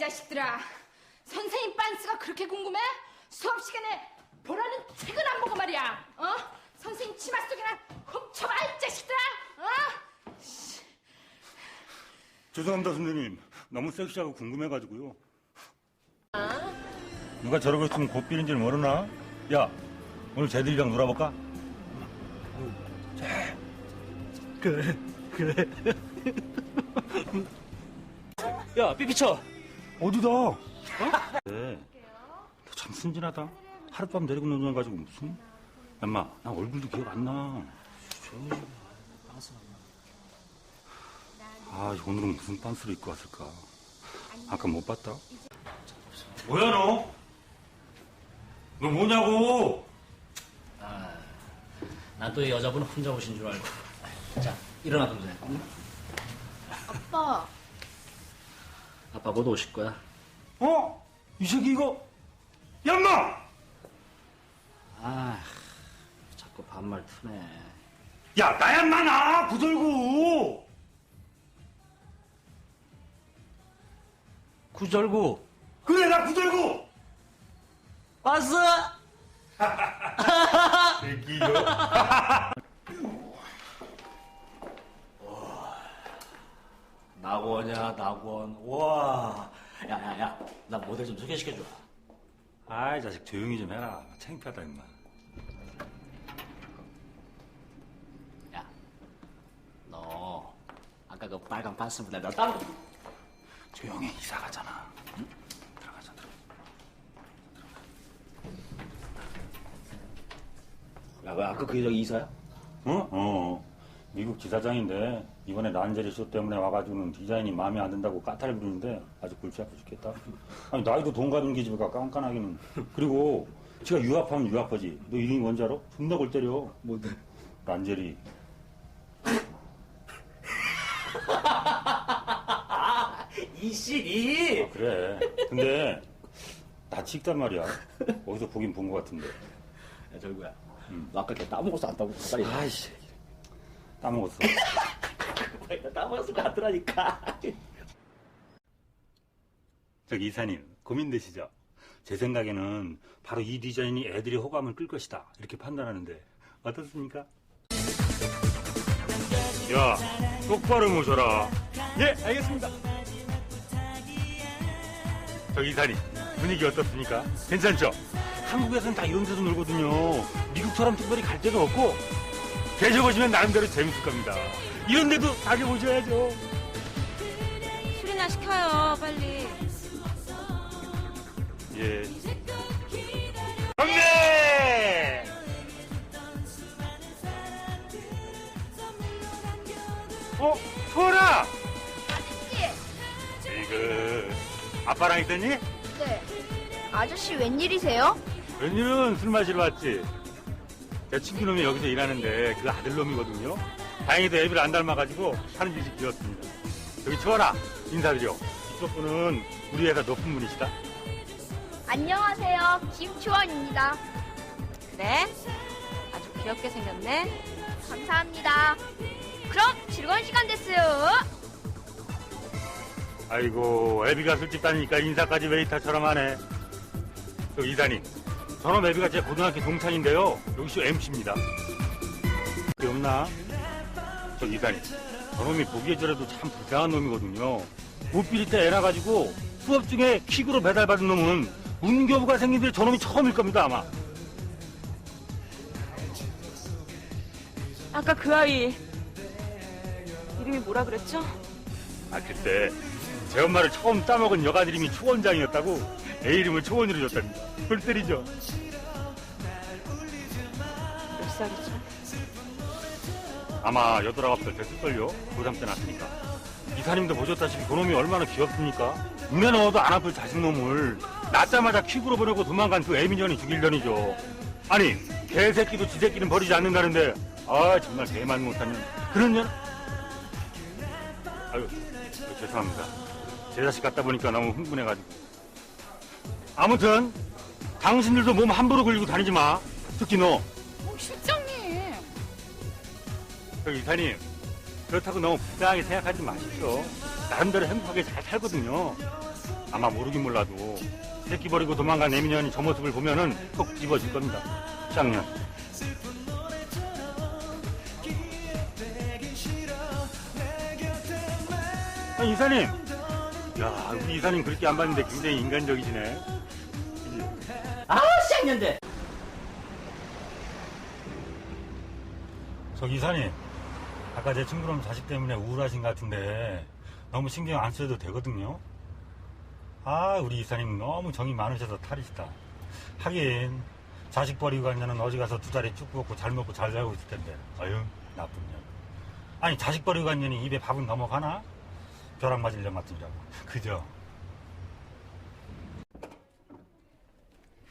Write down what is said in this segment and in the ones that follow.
자식들아. 선생님 빤스가 그렇게 궁금해? 수업 시간에 보라는 책은 안 보고 말이야. 어? 선생님 치마 속이나 훔쳐봐 이 자식들아. 어? 죄송합니다, 선생님. 너무 섹시하고 궁금해가지고요. 누가 저러고 있으면 곧비는 줄 모르나? 야, 오늘 쟤들이랑 놀아볼까? 그래, 그래. 야, 삐삐쳐. 어디다? 어? 네. 너참 순진하다. 하룻밤 데리고 노는 가지고 무슨? 엄마, 나 얼굴도 기억 안 나. 아, 오늘은 무슨 빤스를 입고 왔을까? 아까 못 봤다. 뭐야, 너? 너 뭐냐고? 난또 여자분 혼자 오신 줄 알고. 자, 일어나, 동생. 응? 아빠. 아빠 곧 오실 거야. 어? 이 새끼 이거? 야, 엄마! 아, 자꾸 반말 트네. 야, 나야, 나나! 구절구! 구절구. 그래, 나 구절구! 왔어? 새끼 이 거. 낙원이야, 낙원. 와. 야, 야, 야. 나 모델 좀 소개시켜줘. 아이, 자식 조용히 좀 해라. 창피하다, 임마. 야. 너, 아까 그 빨간 반스보다 나 따로. 조용히 해, 이사 가잖아. 응? 들어가자, 들어가. 야, 왜 아까 그 여자 이사야? 어? 어. 미국 지사장인데, 이번에 란제리 쇼 때문에 와가지고는 디자인이 마음에 안 든다고 까탈 부리는데, 아주 골치 아파 죽겠다. 아니, 나이도 돈 가는 기집애가 깐깐하기는. 그리고, 지가 유학하면 유학하지. 너 이름이 뭔지 알아? 존나 골 때려. 뭔데? 란제리. 이씨이! 아, 그래. 근데, 낯이 익단 말이야. 어디서 보긴 본 것 같은데. 야, 절구야. 너 아까 걔 따먹었어, 안 따먹었어? 빨리. 아이씨. 따먹었어. 나 따먹었을 것 같더라니까. 저기 이사님 고민되시죠? 제 생각에는 바로 이 디자인이 애들이 호감을 끌 것이다 이렇게 판단하는데 어떻습니까? 야 똑바로 모셔라 예 알겠습니다 저기 이사님 분위기 어떻습니까? 괜찮죠? 한국에서는 다 이런 데서 놀거든요 미국처럼 특별히 갈 데도 없고 계셔보시면 나름대로 재밌을 겁니다 이런 데도 다녀보셔야죠 술이나 시켜요, 빨리. 예. 언니! 어? 소라! 이거 아빠랑 있더니 네. 아저씨 웬일이세요? 웬일은 술 마시러 왔지. 제 친구 놈이 여기서 일하는데 그 아들 놈이거든요. 다행히도 애비를 안 닮아가지고 사는 짓이 비었습니다. 여기 초원아 인사드려. 이쪽 분은 우리 회사 높은 분이시다. 안녕하세요. 김초원입니다. 그래? 아주 귀엽게 생겼네. 감사합니다. 그럼 즐거운 시간 됐어요. 아이고 애비가 술집 다니니까 인사까지 웨이터처럼 하네 저 이사님 저놈 애비가 제 고등학교 동창인데요 여기서 MC입니다 그게 없나? 저 이사님 저놈이 보기에 저래도 참 불쌍한 놈이거든요 못비리 때애 낳아가지고 수업 중에 킥으로 배달받은 놈은 문교부가 생긴 뒤에 저놈이 처음일 겁니다 아마 아까 그 아이. 이름이 뭐라 그랬죠? 아 그때 제 엄마를 처음 따먹은 여가 이름이 초원장이었다고 애 이름을 초원으로 줬다니 골 때리죠 몇 살이죠? 아마 여덟 아홉 살 됐을걸요. 고3 때 났으니까. 이사님도 보셨다시피 그놈이 얼마나 귀엽습니까? 눈에 넣어도 안 아플 자식놈을 낳자마자 킥으로 보내고 도망간 그 애미년이 죽일년이죠. 아니 개새끼도 지새끼는 버리지 않는다는데 아 정말 개만 못하는 그런 년. 아유 저, 죄송합니다. 제 자식 같다 보니까 너무 흥분해가지고. 아무튼 당신들도 몸 함부로 굴리고 다니지 마. 특히 너. 어, 실장님. 저 이사님 그렇다고 너무 불쌍하게 생각하지 마십시오. 나름대로 행복하게 잘 살거든요. 아마 모르긴 몰라도 새끼 버리고 도망간 애미년이 저 모습을 보면은 속 집어질 겁니다. 시학년. 아, 이사님. 야, 우리 이사님 그렇게 안 봤는데 굉장히 인간적이시네. 그지? 아우, 쌍년대! 저 이사님, 아까 제 친구놈 자식 때문에 우울하신 것 같은데 너무 신경 안 써도 되거든요. 아, 우리 이사님 너무 정이 많으셔서 탈이시다. 하긴 자식 버리고 간 년은 어디 가서 두 자리 쭉 먹고 잘 먹고 잘 살고 있을 텐데. 아유, 나쁜 년. 아니, 자식 버리고 간 년이 입에 밥은 넘어가나? 벼락 맞을 년 같으라고. 그죠?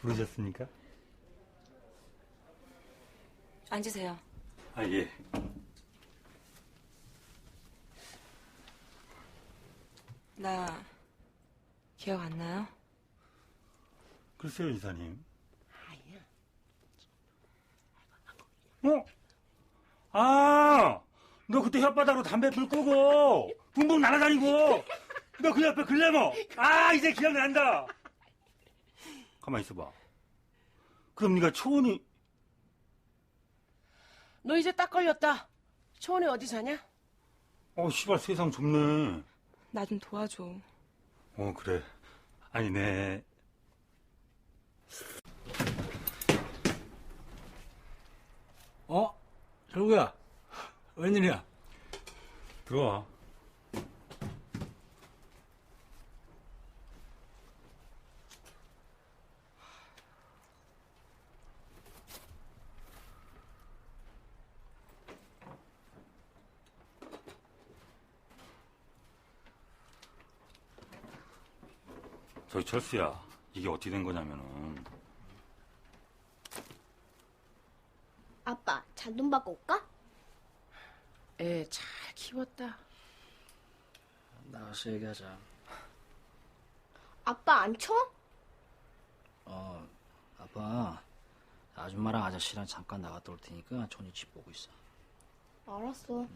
부르셨습니까? 앉으세요. 아, 예. 나 기억 안 나요? 글쎄요, 이사님. 어? 아, 너 그때 혓바닥으로 담배 불 끄고, 붕붕 날아다니고, 너 그 옆에 글래머. 아, 이제 기억난다. 가만 있어봐. 그럼 네가 초원이, 너 이제 딱 걸렸다. 초원이 어디 사냐? 어, 씨발, 세상 좁네. 나 좀 도와줘. 어, 그래. 아니, 네. 어? 철구야, 웬일이야? 들어와. 저기 철수야, 이게 어떻게 된 거냐면은 아빠, 잔돈 받고 올까? 애 잘 키웠다. 나가서 얘기하자. 아빠 안 쳐? 어, 아빠, 아줌마랑 아저씨랑 잠깐 나갔다 올 테니까 촌이 집 보고 있어. 알았어.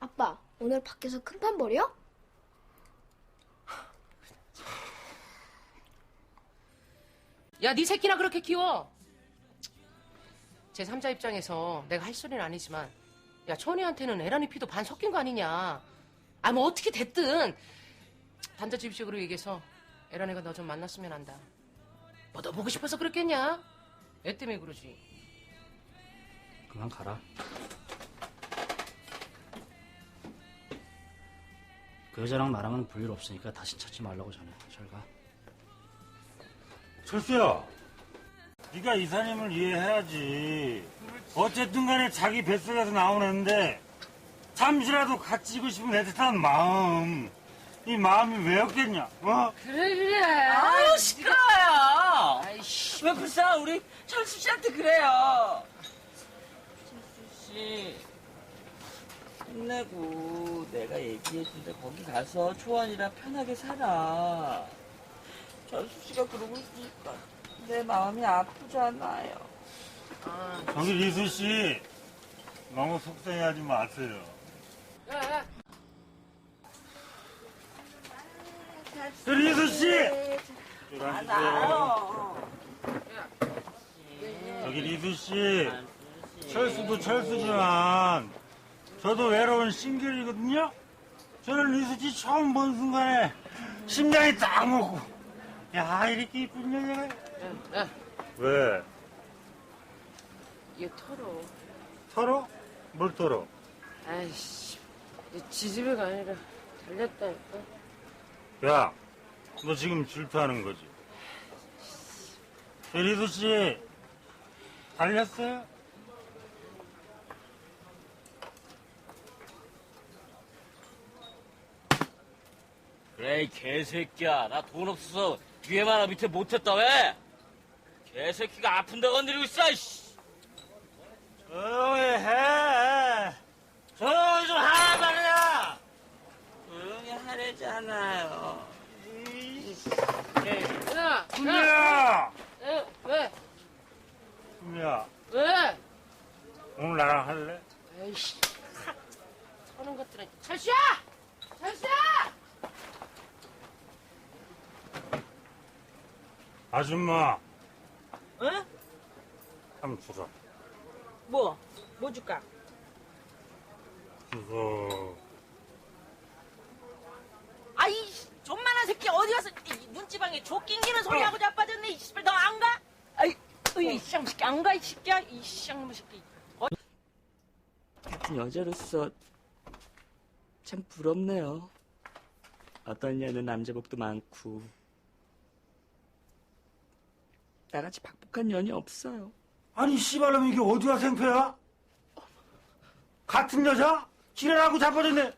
아빠, 오늘 밖에서 큰 판 벌여? 야, 네 새끼나 그렇게 키워. 제 3자 입장에서 내가 할 소리는 아니지만, 야, 초원이한테는 애란이 피도 반 섞인 거 아니냐. 아, 뭐 어떻게 됐든 단자집식으로 얘기해서 애란이가 너 좀 만났으면 한다. 뭐 너 보고 싶어서 그랬겠냐? 애 때문에 그러지. 그만 가라. 그 여자랑 나랑은 볼일 없으니까 다시 찾지 말라고 전해. 잘 가. 철수야, 네가 이사님을 이해해야지. 어쨌든 간에 자기 뱃속에서 나오는데 잠시라도 같이 있고 싶은 애틋한 마음. 이 마음이 왜 없겠냐, 어? 그래, 그래. 아유 시끄러워요. 아이씨. 왜 불쌍 한 우리 철수 씨한테 그래요? 철수 씨 힘내고 내가 얘기해준데 거기 가서 초원이랑 편하게 살아. 철수 씨가 그러고 있으니까 내 마음이 아프잖아요. 아, 저기 리수 씨, 너무 속상해하지 마세요. 야. 저 리수 씨. 알아요. 저기 리수 씨, 철수도 철수지만 저도 외로운 싱글이거든요. 저는 리수 씨 처음 본 순간에 심장이 딱 먹고, 야 이렇게 이쁜 여자가. 야, 야, 왜? 얘 털어. 털어? 뭘 털어? 아이씨, 얘 지지배가 아니라 달렸다니까. 야, 너 지금 질투하는 거지? 리수 씨, 달렸어요? 그래 이 개새끼야 나 돈 없어서 뒤에만 하 밑에 못했다 왜? 개새끼가 아픈데 건드리고 있어 이씨. 조용히 해. 조용히 좀 하란 말이야. 조용히 하래잖아요. 야, 야, 순이야! 야, 왜? 순이야, 왜? 오늘 나랑 할래? 아이씨, 서는 것들은 철수야! 철수야! 아줌마, 응? 참 주라. 뭐? 뭐 줄까? 그거, 아이 존만한 새끼 어디 가서 이 눈지방에 조 낑기는 소리 하고 자빠졌네 이 씨발 너 안 가? 아이 이쌍 새끼 안 가 이 새끼야 이 쌍놈 새끼 어? 같은 여자로서 참 부럽네요 어떤 년은 남자복도 많고 나같이 박복한 년이 없어요 아니, 씨발놈 이게 어디가 생패야? 같은 여자? 지랄하고 자빠졌네.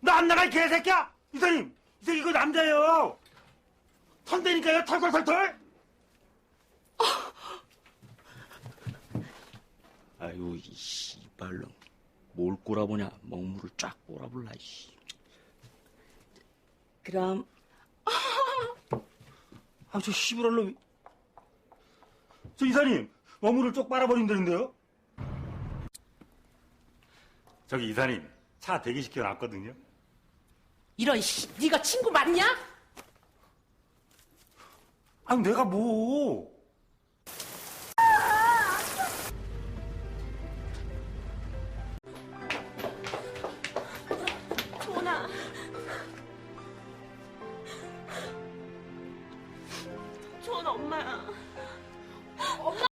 너안이 개새끼야! 이사님, 이 새끼 이거 남자예요! 턴대니까요, 털털털털! 아유 이 씨발놈 뭘 꼬라보냐 먹물을 쫙 꼬라볼라 씨 그럼 아, 저 씨부랄 놈이. 저 이사님, 어물을 쪽 빨아버린다는데요? 저기 이사님, 차 대기시켜 놨거든요. 이런 씨, 네가 친구 맞냐? 아니, 내가 뭐.